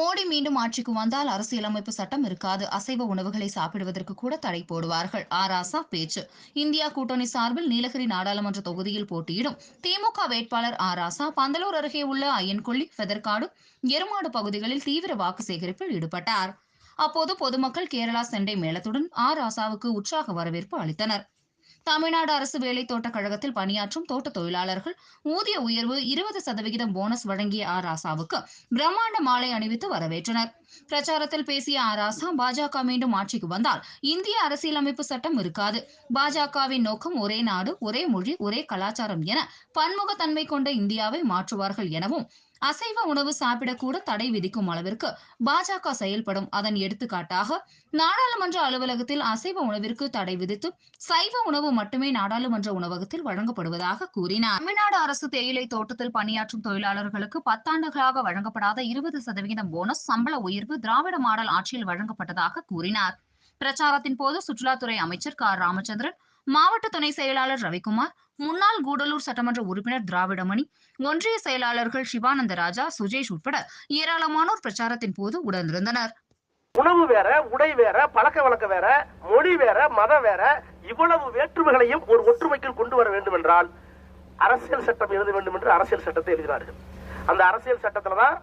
மோடி மீண்டும் ஆட்சிக்கு வந்தால் அரசியலமைப்பு சட்டம் இருக்காது. அசைவ உணவுகளை சாப்பிடுவதற்கு கூட தடை போடுவார்கள். ஆராசா பேச்சு. இந்தியா கூட்டணி சார்பில் நீலகிரி நாடாளுமன்ற தொகுதியில் போட்டியிடும். திமுக வேட்பாளர் ஆராசா பந்தலூர் அருகே உள்ள அய்யன்கொல்லி ஃபெதர்காடு எருமாடு பகுதிகளில் தீவிர வாக்கு சேகரிப்பில் ஈடுபட்டார். அப்போது பொதுமக்கள் கேரளா செண்டை மேளத்துடன் ஆராசாவுக்கு உற்சாக வரவேற்பு அளித்தனர். தமிழ்நாடு அரசு வேலை தோட்டக் கழகத்தில் பணியாற்றும் தோட்ட தொழிலாளர்கள் ஊதிய உயர்வு இருபது சதவிகிதம் போனஸ் வழங்கிய ஆர். ஆசாவுக்கு பிரம்மாண்ட மாலை அணிவித்து வரவேற்றனர். பிரச்சாரத்தில் பேசிய ஆர். ஆசா பாஜக மீண்டும் ஆட்சிக்கு வந்தால் இந்திய அரசியலமைப்பு சட்டம் இருக்காது. பாஜகவின் நோக்கம் ஒரே நாடு ஒரே மொழி ஒரே கலாச்சாரம் என பன்முகத்தன்மை கொண்ட இந்தியாவை மாற்றுவார்கள் எனவும் அசைவ உணவு சாப்பிடக்கூட தடை விதிக்கும் அளவிற்கு பாஜக செயல்படும். அதன் எடுத்துக்காட்டாக நாடாளுமன்ற அலுவலகத்தில் அசைவ உணவிற்கு தடை விதித்து சைவ உணவு மட்டுமே நாடாளுமன்ற உணவகத்தில் வழங்கப்படுவதாக கூறினார். தமிழ்நாடு அரசு தேயிலை தோட்டத்தில் பணியாற்றும் தொழிலாளர்களுக்கு பத்தாண்டுகளாக வழங்கப்படாத இருபது சதவிகிதம் போனஸ் சம்பள உயர்வு திராவிட மாடல் ஆட்சியில் வழங்கப்பட்டதாக கூறினார். பிரச்சாரத்தின் போது சுற்றுலாத்துறை அமைச்சர் க. ராமச்சந்திரன் மாவட்ட துணை செயலாளர் ரவிக்குமார் முன்னாள் கூடலூர் சட்டமன்ற உறுப்பினர் திராவிடமணி ஒன்றிய செயலாளர்கள் சிவானந்த ராஜா சுஜேஷ் உட்பட ஏராளமானோர் பிரச்சாரத்தின் போது உடனிருந்தனர். உணவு வேற உடை வேற பழக்க வழக்கம் வேற மொழி வேற மதம் வேற இவ்வளவு வேற்றுமைகளையும் ஒரு ஒற்றுமைக்குள் கொண்டு வர வேண்டும் என்றால் அரசியல் சட்டம் எழுத வேண்டும் என்று அரசியல் சட்டத்தை எழுதினார்கள். அந்த அரசியல் சட்டத்துல தான்